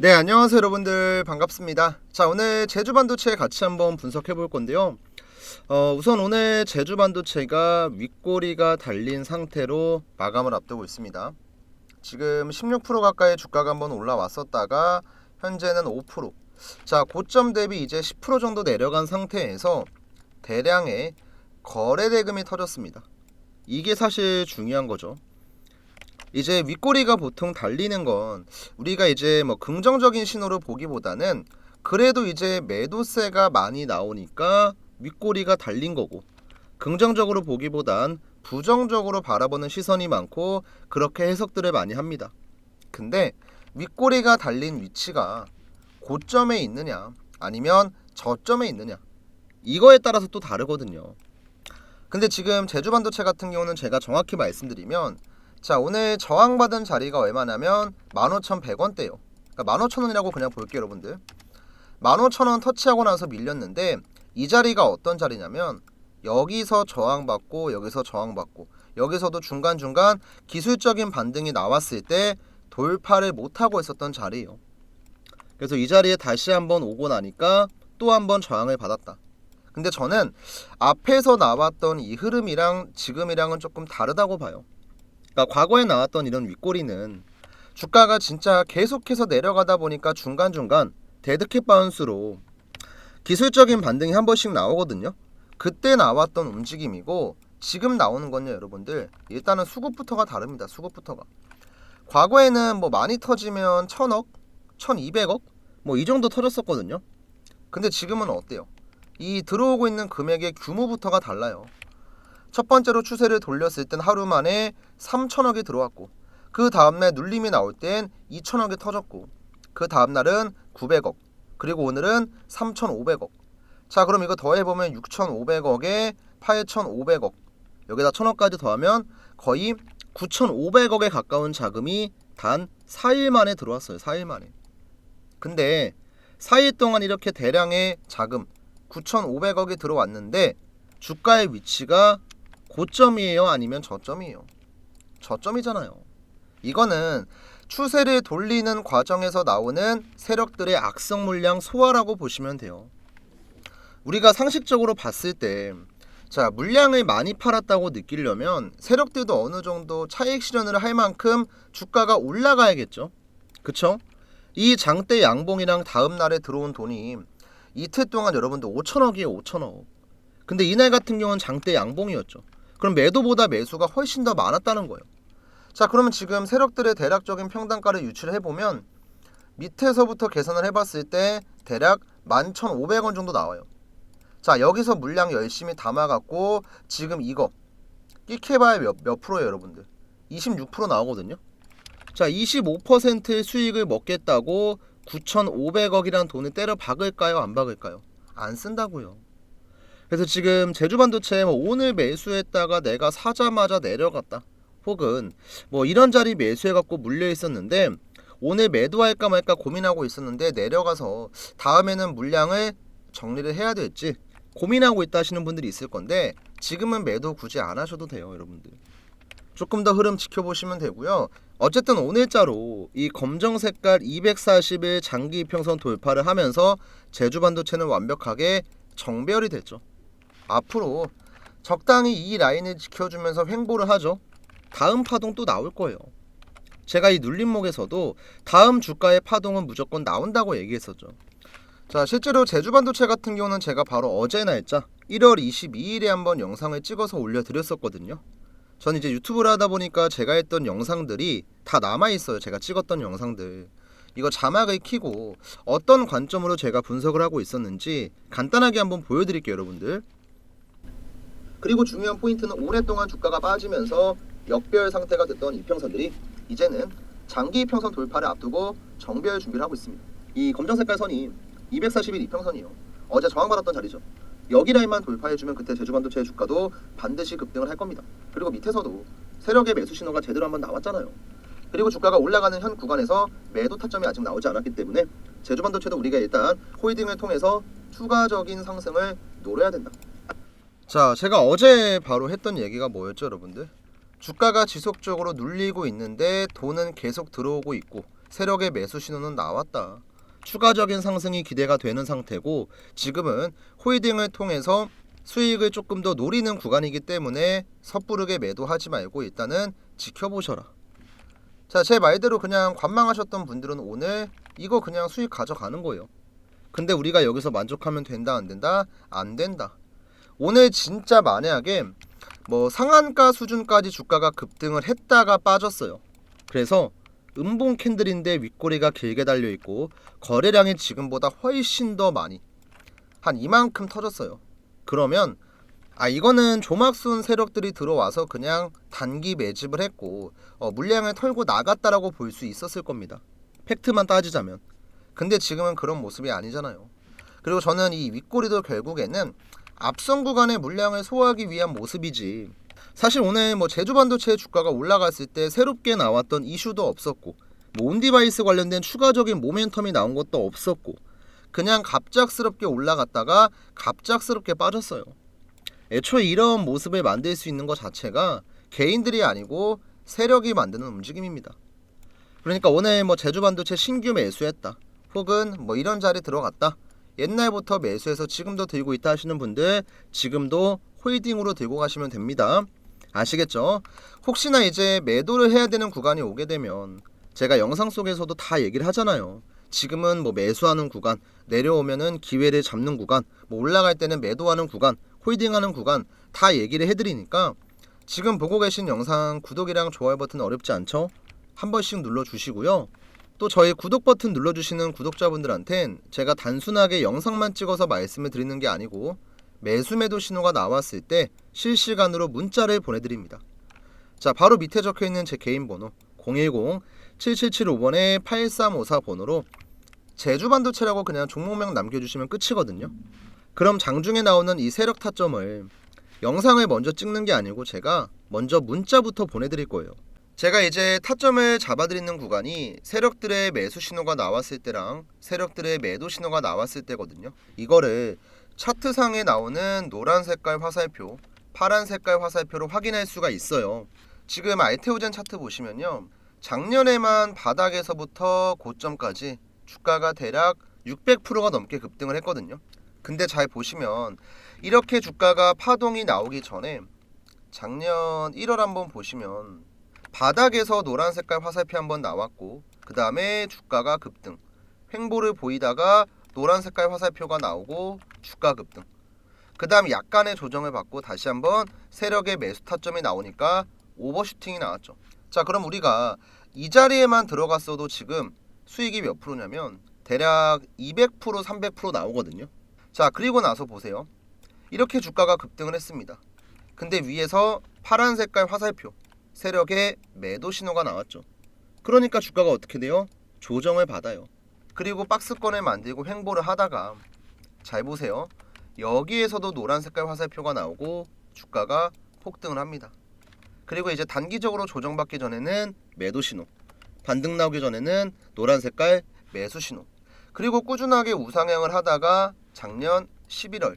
네, 안녕하세요, 여러분들. 반갑습니다. 자, 오늘 제주 반도체 같이 한번 분석해 볼 건데요. 어, 우선 오늘 제주 반도체가 윗꼬리가 달린 상태로 마감을 앞두고 있습니다. 지금 16% 가까이 주가가 한번 올라왔었다가 현재는 5%. 자, 고점 대비 이제 10% 정도 내려간 상태에서 대량의 거래 대금이 터졌습니다. 이게 사실 중요한 거죠. 이제 윗꼬리가 보통 달리는 건 우리가 이제 뭐 긍정적인 신호를 보기보다는 그래도 이제 매도세가 많이 나오니까 윗꼬리가 달린 거고 긍정적으로 보기보단 부정적으로 바라보는 시선이 많고 그렇게 해석들을 많이 합니다. 근데 윗꼬리가 달린 위치가 고점에 있느냐 아니면 저점에 있느냐 이거에 따라서 또 다르거든요. 근데 지금 제주반도체 같은 경우는 제가 정확히 말씀드리면 자 오늘 저항받은 자리가 얼마냐면 15,100원대요. 그러니까 15,000원이라고 그냥 볼게요 여러분들. 15,000원 터치하고 나서 밀렸는데 이 자리가 어떤 자리냐면 여기서 저항받고 여기서 저항받고 여기서도 중간중간 기술적인 반등이 나왔을 때 돌파를 못하고 있었던 자리예요. 그래서 이 자리에 다시 한번 오고 나니까 또 한번 저항을 받았다. 근데 저는 앞에서 나왔던 이 흐름이랑 지금이랑은 조금 다르다고 봐요. 그러니까 과거에 나왔던 이런 윗꼬리는 주가가 진짜 계속해서 내려가다 보니까 중간중간 데드캣 바운스로 기술적인 반등이 한 번씩 나오거든요. 그때 나왔던 움직임이고 지금 나오는 건요, 여러분들. 일단은 수급부터가 다릅니다. 수급부터가. 과거에는 뭐 많이 터지면 천억, 천이백억 뭐 이 정도 터졌었거든요. 근데 지금은 어때요? 이 들어오고 있는 금액의 규모부터가 달라요. 첫 번째로 추세를 돌렸을 땐 하루 만에 3천억이 들어왔고 그 다음날 눌림이 나올 땐 2천억이 터졌고 그 다음날은 900억 그리고 오늘은 3,500억. 자 그럼 이거 더해보면 6,500억에 8,500억 여기다 1,000억까지 더하면 거의 9,500억에 가까운 자금이 단 4일 만에 들어왔어요 4일 만에. 근데 4일 동안 이렇게 대량의 자금 9,500억이 들어왔는데 주가의 위치가 고점이에요 아니면 저점이에요 저점이잖아요 이거는 추세를 돌리는 과정에서 나오는 세력들의 악성 물량 소화라고 보시면 돼요 우리가 상식적으로 봤을 때 자, 물량을 많이 팔았다고 느끼려면 세력들도 어느 정도 차익 실현을 할 만큼 주가가 올라가야겠죠. 그쵸? 이 장대 양봉이랑 다음 날에 들어온 돈이 이틀 동안 여러분들 5천억이에요, 5천억. 근데 이날 같은 경우는 장대 양봉이었죠. 그럼 매도보다 매수가 훨씬 더 많았다는 거예요. 자, 그러면 지금 세력들의 대략적인 평단가를 유출을 해보면 밑에서부터 계산을 해 봤을 때 대략 11,500원 정도 나와요. 자, 여기서 물량 열심히 담아 갖고 지금 이거 끼케바야 몇, 몇 프로예요, 여러분들? 26% 나오거든요. 자, 25%의 수익을 먹겠다고 9,500억이란 돈을 때려 박을까요? 안 박을까요? 안 쓴다고요. 그래서 지금 제주반도체 뭐 오늘 매수했다가 내가 사자마자 내려갔다. 혹은 뭐 이런 자리 매수해갖고 물려 있었는데 오늘 매도할까 말까 고민하고 있었는데 내려가서 다음에는 물량을 정리를 해야 될지 고민하고 있다 하시는 분들이 있을 건데 지금은 매도 굳이 안 하셔도 돼요, 여러분들. 조금 더 흐름 지켜보시면 되고요. 어쨌든 오늘자로 이 검정 색깔 240일 장기 이평선 돌파를 하면서 제주반도체는 완벽하게 정배열이 됐죠. 앞으로 적당히 이 라인을 지켜주면서 횡보를 하죠. 다음 파동 또 나올 거예요. 제가 이 눌림목에서도 다음 주가의 파동은 무조건 나온다고 얘기했었죠. 자, 실제로 제주 반도체 같은 경우는 제가 바로 어제 날짜 1월 22일에 한번 영상을 찍어서 올려드렸었거든요. 전 이제 유튜브를 하다 보니까 제가 했던 영상들이 다 남아 있어요. 제가 찍었던 영상들. 이거 자막을 키고 어떤 관점으로 제가 분석을 하고 있었는지 간단하게 한번 보여드릴게요, 여러분들. 그리고 중요한 포인트는 오랫동안 주가가 빠지면서 역별 상태가 됐던 이평선들이 이제는 장기 이평선 돌파를 앞두고 정배열 준비를 하고 있습니다. 이 검정 색깔 선이 241 이평선이에요. 어제 저항받았던 자리죠. 여기 라인만 돌파해주면 그때 제주반도체 주가도 반드시 급등을 할 겁니다. 그리고 밑에서도 세력의 매수 신호가 제대로 한번 나왔잖아요. 그리고 주가가 올라가는 현 구간에서 매도 타점이 아직 나오지 않았기 때문에 제주반도체도 우리가 일단 홀딩을 통해서 추가적인 상승을 노려야 된다. 자, 제가 어제 바로 했던 얘기가 뭐였죠, 여러분들? 주가가 지속적으로 눌리고 있는데 돈은 계속 들어오고 있고 세력의 매수 신호는 나왔다. 추가적인 상승이 기대가 되는 상태고 지금은 홀딩을 통해서 수익을 조금 더 노리는 구간이기 때문에 섣부르게 매도하지 말고 일단은 지켜보셔라. 자, 제 말대로 그냥 관망하셨던 분들은 오늘 이거 그냥 수익 가져가는 거예요. 근데 우리가 여기서 만족하면 된다 안 된다? 안 된다. 오늘 진짜 만약에 뭐 상한가 수준까지 주가가 급등을 했다가 빠졌어요. 그래서 음봉 캔들인데 윗꼬리가 길게 달려 있고 거래량이 지금보다 훨씬 더 많이 한 이만큼 터졌어요. 그러면 아 이거는 조막순 세력들이 들어와서 그냥 단기 매집을 했고 어, 물량을 털고 나갔다라고 볼 수 있었을 겁니다. 팩트만 따지자면. 근데 지금은 그런 모습이 아니잖아요. 그리고 저는 이 윗꼬리도 결국에는 앞선 구간의 물량을 소화하기 위한 모습이지. 사실 오늘 뭐 제주 반도체 주가가 올라갔을 때 새롭게 나왔던 이슈도 없었고 뭐 온디바이스 관련된 추가적인 모멘텀이 나온 것도 없었고 그냥 갑작스럽게 올라갔다가 갑작스럽게 빠졌어요. 애초에 이런 모습을 만들 수 있는 것 자체가 개인들이 아니고 세력이 만드는 움직임입니다. 그러니까 오늘 뭐 제주 반도체 신규 매수했다. 혹은 뭐 이런 자리 들어갔다. 옛날부터 매수해서 지금도 들고 있다 하시는 분들 지금도 홀딩으로 들고 가시면 됩니다. 아시겠죠? 혹시나 이제 매도를 해야 되는 구간이 오게 되면 제가 영상 속에서도 다 얘기를 하잖아요. 지금은 뭐 매수하는 구간, 내려오면은 기회를 잡는 구간, 뭐 올라갈 때는 매도하는 구간, 홀딩하는 구간 다 얘기를 해드리니까 지금 보고 계신 영상 구독이랑 좋아요 버튼 어렵지 않죠? 한 번씩 눌러주시고요. 또 저희 구독 버튼 눌러주시는 구독자분들한텐 제가 단순하게 영상만 찍어서 말씀을 드리는 게 아니고 매수 매도 신호가 나왔을 때 실시간으로 문자를 보내드립니다. 자 바로 밑에 적혀 있는 제 개인 번호 010-7775번에 8354 번호로 제주 반도체라고 그냥 종목명 남겨주시면 끝이거든요. 그럼 장중에 나오는 이 세력 타점을 영상을 먼저 찍는 게 아니고 제가 먼저 문자부터 보내드릴 거예요. 제가 이제 타점을 잡아드리는 구간이 세력들의 매수 신호가 나왔을 때랑 세력들의 매도 신호가 나왔을 때거든요. 이거를 차트상에 나오는 노란 색깔 화살표, 파란 색깔 화살표로 확인할 수가 있어요. 지금 알테오젠 차트 보시면요. 작년에만 바닥에서부터 고점까지 주가가 대략 600%가 넘게 급등을 했거든요. 근데 잘 보시면 이렇게 주가가 파동이 나오기 전에 작년 1월 한번 보시면 바닥에서 노란 색깔 화살표 한번 나왔고 그 다음에 주가가 급등. 횡보를 보이다가 노란 색깔 화살표가 나오고 주가 급등. 그 다음 약간의 조정을 받고 다시 한번 세력의 매수 타점이 나오니까 오버슈팅이 나왔죠. 자 그럼 우리가 이 자리에만 들어갔어도 지금 수익이 몇 프로냐면 대략 200% 300% 나오거든요. 자 그리고 나서 보세요. 이렇게 주가가 급등을 했습니다. 근데 위에서 파란 색깔 화살표 세력의 매도 신호가 나왔죠. 그러니까 주가가 어떻게 돼요? 조정을 받아요. 그리고 박스권을 만들고 횡보를 하다가 잘 보세요. 여기에서도 노란 색깔 화살표가 나오고 주가가 폭등을 합니다. 그리고 이제 단기적으로 조정받기 전에는 매도 신호, 반등 나오기 전에는 노란 색깔 매수 신호. 그리고 꾸준하게 우상향을 하다가 작년 11월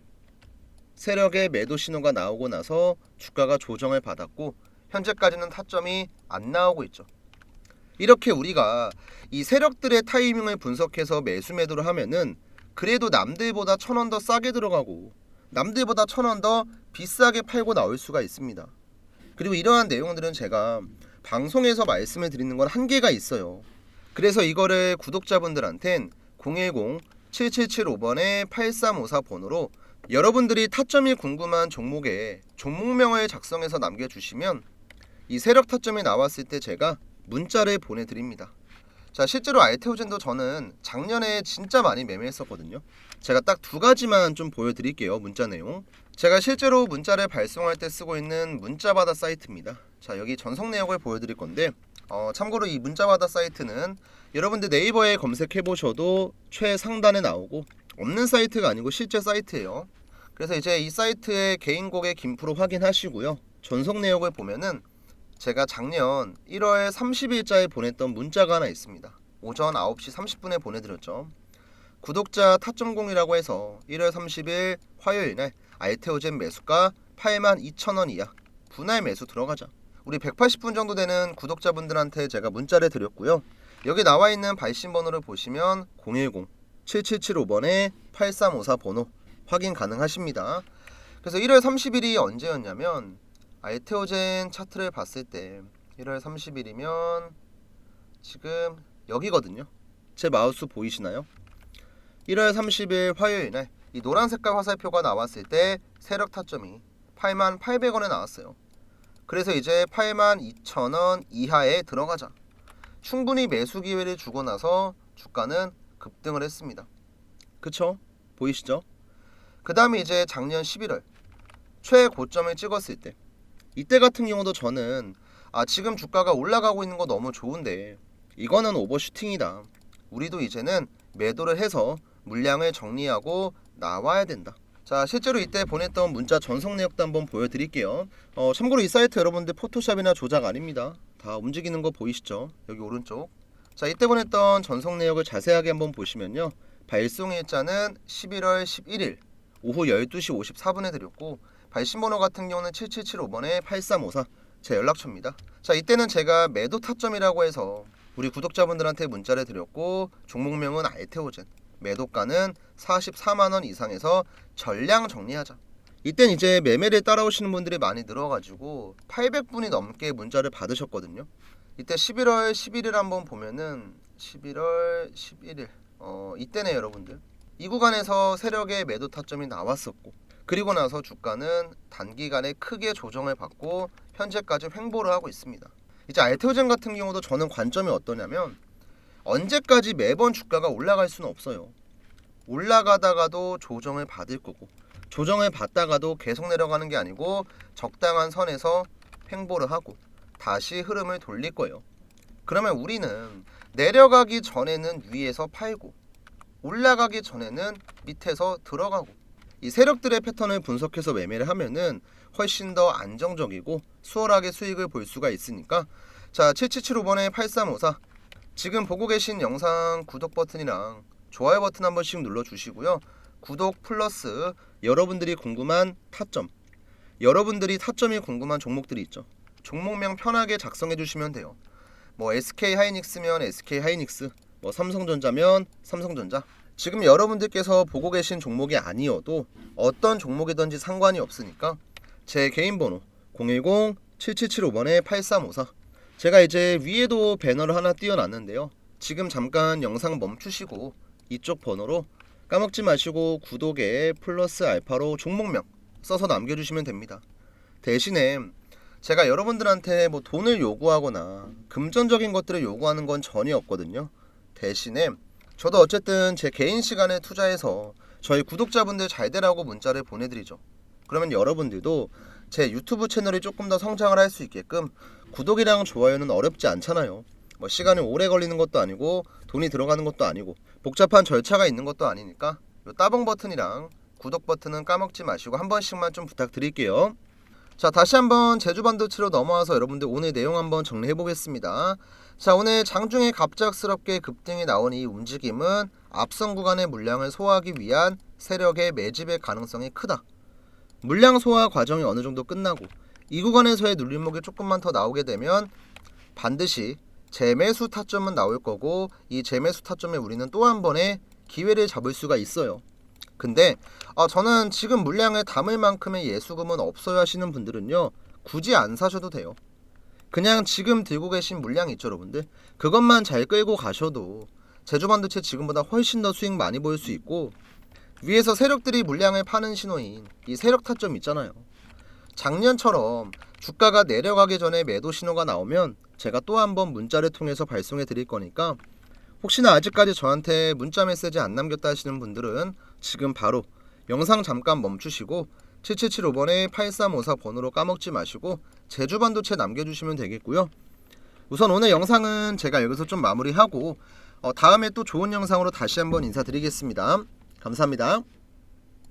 세력의 매도 신호가 나오고 나서 주가가 조정을 받았고 현재까지는 타점이 안 나오고 있죠. 이렇게 우리가 이 세력들의 타이밍을 분석해서 매수 매도를 하면은 그래도 남들보다 천 원 더 싸게 들어가고 남들보다 천 원 더 비싸게 팔고 나올 수가 있습니다. 그리고 이러한 내용들은 제가 방송에서 말씀을 드리는 건 한계가 있어요. 그래서 이거를 구독자분들한텐 010-7775번에 8354 번호로 여러분들이 타점이 궁금한 종목에 종목명을 작성해서 남겨주시면 이 세력 타점이 나왔을 때 제가 문자를 보내드립니다. 자 실제로 알테오젠도 저는 작년에 진짜 많이 매매했었거든요. 제가 딱 두 가지만 좀 보여드릴게요. 문자 내용. 제가 실제로 문자를 발송할 때 쓰고 있는 문자바다 사이트입니다. 자 여기 전송 내역을 보여드릴 건데 어, 참고로 이 문자바다 사이트는 여러분들 네이버에 검색해 보셔도 최상단에 나오고 없는 사이트가 아니고 실제 사이트예요. 그래서 이제 이 사이트의 개인곡의 김프로 확인하시고요. 전송 내역을 보면은 제가 작년 1월 30일자에 보냈던 문자가 하나 있습니다. 오전 9시 30분에 보내드렸죠. 구독자 타점공이라고 해서 1월 30일 화요일 날 알테오젠 매수가 82,000원 이하 분할 매수 들어가자. 우리 180분 정도 되는 구독자분들한테 제가 문자를 드렸고요. 여기 나와 있는 발신 번호를 보시면 010 7775번에 8354 번호 확인 가능하십니다. 그래서 1월 30일이 언제였냐면 알테오젠 차트를 봤을 때 1월 30일이면 지금 여기거든요. 제 마우스 보이시나요? 1월 30일 화요일 날 이 노란 색깔 화살표가 나왔을 때 세력 타점이 8만 800원에 나왔어요. 그래서 이제 8만 2천원 이하에 들어가자. 충분히 매수 기회를 주고 나서 주가는 급등을 했습니다. 그쵸? 보이시죠? 그 다음에 이제 작년 11월 최고점을 찍었을 때 이때 같은 경우도 저는 아 지금 주가가 올라가고 있는 거 너무 좋은데 이거는 오버슈팅이다. 우리도 이제는 매도를 해서 물량을 정리하고 나와야 된다. 자 실제로 이때 보냈던 문자 전송 내역도 한번 보여드릴게요. 어, 참고로 이 사이트 여러분들 포토샵이나 조작 아닙니다. 다 움직이는 거 보이시죠? 여기 오른쪽. 자 이때 보냈던 전송 내역을 자세하게 한번 보시면요. 발송 일자는 11월 11일 오후 12시 54분에 드렸고 발신 번호 같은 경우는 7775번에 8354 제 연락처입니다. 자 이때는 제가 매도 타점이라고 해서 우리 구독자분들한테 문자를 드렸고 종목명은 알테오젠 매도가는 44만 원 이상에서 전량 정리하자. 이땐 이제 매매를 따라오시는 분들이 많이 늘어가지고 800분이 넘게 문자를 받으셨거든요. 이때 11월 11일 한번 보면은 11월 11일 어 이때네 여러분들 이 구간에서 세력의 매도 타점이 나왔었고 그리고 나서 주가는 단기간에 크게 조정을 받고 현재까지 횡보를 하고 있습니다. 이제 알테오젠 같은 경우도 저는 관점이 어떠냐면 언제까지 매번 주가가 올라갈 수는 없어요. 올라가다가도 조정을 받을 거고 조정을 받다가도 계속 내려가는 게 아니고 적당한 선에서 횡보를 하고 다시 흐름을 돌릴 거예요. 그러면 우리는 내려가기 전에는 위에서 팔고 올라가기 전에는 밑에서 들어가고 이 세력들의 패턴을 분석해서 매매를 하면은 훨씬 더 안정적이고 수월하게 수익을 볼 수가 있으니까. 자 7775번에 8354 지금 보고 계신 영상 구독 버튼이랑 좋아요 버튼 한 번씩 눌러주시고요. 구독 플러스 여러분들이 궁금한 타점. 여러분들이 타점이 궁금한 종목들이 있죠. 종목명 편하게 작성해 주시면 돼요. 뭐 SK 하이닉스면 SK 하이닉스 뭐 삼성전자면 삼성전자 지금 여러분들께서 보고 계신 종목이 아니어도 어떤 종목이든지 상관이 없으니까 제 개인 번호 010-7775번에 8354 제가 이제 위에도 배너를 하나 띄워놨는데요. 지금 잠깐 영상 멈추시고 이쪽 번호로 까먹지 마시고 구독에 플러스 알파로 종목명 써서 남겨주시면 됩니다. 대신에 제가 여러분들한테 뭐 돈을 요구하거나 금전적인 것들을 요구하는 건 전혀 없거든요. 대신에 저도 어쨌든 제 개인 시간에 투자해서 저희 구독자분들 잘 되라고 문자를 보내드리죠. 그러면 여러분들도 제 유튜브 채널이 조금 더 성장을 할 수 있게끔 구독이랑 좋아요는 어렵지 않잖아요. 뭐 시간이 오래 걸리는 것도 아니고 돈이 들어가는 것도 아니고 복잡한 절차가 있는 것도 아니니까 요 따봉 버튼이랑 구독 버튼은 까먹지 마시고 한 번씩만 좀 부탁드릴게요. 자 다시 한번 제주 반도체로 넘어와서 여러분들 오늘 내용 한번 정리해 보겠습니다. 자 오늘 장중에 갑작스럽게 급등이 나온 이 움직임은 앞선 구간의 물량을 소화하기 위한 세력의 매집의 가능성이 크다. 물량 소화 과정이 어느 정도 끝나고 이 구간에서의 눌림목이 조금만 더 나오게 되면 반드시 재매수 타점은 나올 거고 이 재매수 타점에 우리는 또 한 번의 기회를 잡을 수가 있어요. 근데 아, 저는 지금 물량을 담을 만큼의 예수금은 없어요 하시는 분들은요 굳이 안 사셔도 돼요. 그냥 지금 들고 계신 물량 있죠 여러분들? 그것만 잘 끌고 가셔도 제주 반도체 지금보다 훨씬 더 수익 많이 보일 수 있고 위에서 세력들이 물량을 파는 신호인 이 세력 타점 있잖아요. 작년처럼 주가가 내려가기 전에 매도 신호가 나오면 제가 또 한 번 문자를 통해서 발송해 드릴 거니까 혹시나 아직까지 저한테 문자 메시지 안 남겼다 하시는 분들은 지금 바로 영상 잠깐 멈추시고 7775번에 8354 번호로 까먹지 마시고 제주 반도체 남겨주시면 되겠고요. 우선 오늘 영상은 제가 여기서 좀 마무리하고 어, 다음에 또 좋은 영상으로 다시 한번 인사드리겠습니다. 감사합니다.